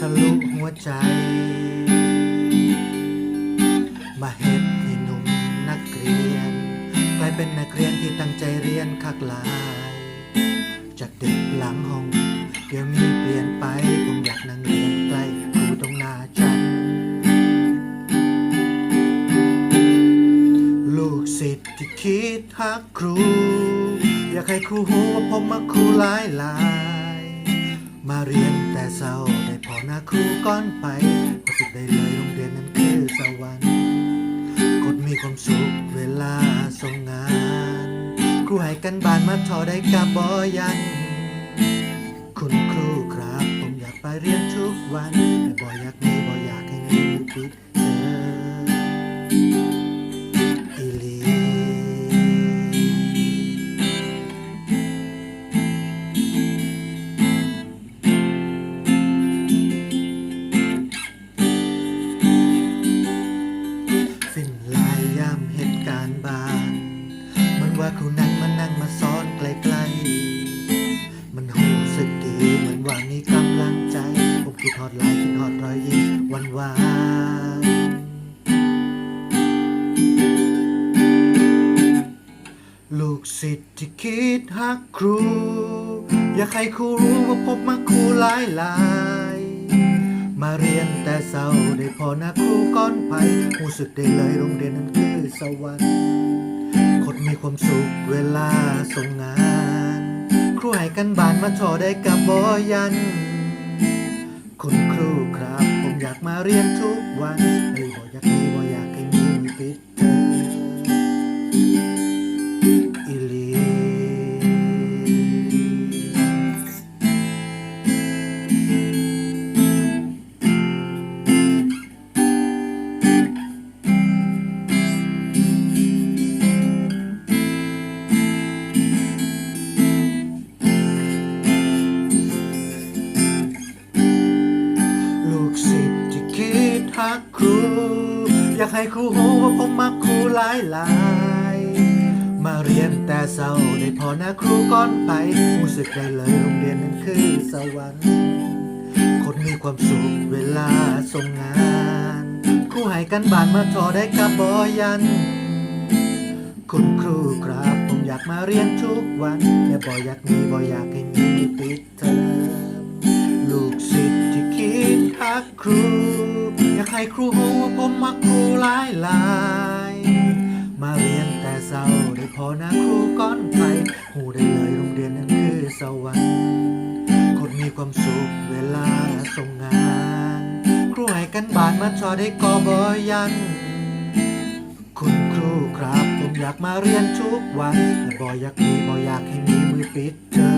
ทะลุหัวใจ มาเฮ็ดให้หนุ่มนักเรียน กลายเป็นนักเรียนที่ตั้งใจเรียนคักหลาย จากเด็กหลังห้อง เดี๋ยวนี้เปลี่ยนไปผมอยากนั่งเรียนใกล้ครูตรงหน้าจัน ลูกศิษย์ที่คิดหักครู อยากให้ครูหูว่าผมมาครูหลายหลาย มาเรียนแต่เศร้าได้พอหน้าครูก่อนไปรู้สึกได้เลยโรงเรียนนั้นคือสวรรค์กดมีความสุขเวลาส่งงาน ครูให้กันบ้านมาทอได้กับบอยัน คุณครูครับ ผมอยากไปเรียนทุกวันแต่บออยากมีบออยากให้มีมือปิด ศิษย์ที่คิดหักครู อยากให้ครูรู้ว่าผมมาครูหลายหลายมาเรียนแต่เศร้าได้พอหน้าครูก้อนไปรู้สึกได้เลยโรงเรียนนั้นคือสวรรค์คนมีความสุขเวลาส่งงาน ครูให้กันบ้านมาทอได้กับบอยัน คุณครูครับ ผมอยากมาเรียนทุกวันไอ้บออยากมีบอ กครู อยากให้ครูหูว่าผมมักครูหลายหลายมาเรียนแต่เศร้าได้พอน้าครูก่อนไปรู้สึกได้เลยโรงเรียนนั้นคือสวรรค์คนมีความสุขเวลาส่งงานครูให้กันบ้านมาทอได้กับบอยัน คุณครูครับผมอยากมาเรียนทุกวันแต่บออยากมีบออยากให้มีปิดเทอมลูกศิษย์ที่คิดหักครู ให้ครูหูว่าผมมักครูหลายหลายมาเรียนแต่เศร้าได้พอน้าครูก้อนไปหูได้เลยโรงเรียนนั้นคือสวรรค์คนมีความสุขเวลาส่งงานครูให้กันบานมาชอได้กอบอยัน คุณครูครับผมอยากมาเรียนทุกวันแต่บออยากมีบออยากให้มีมือปิดเทอ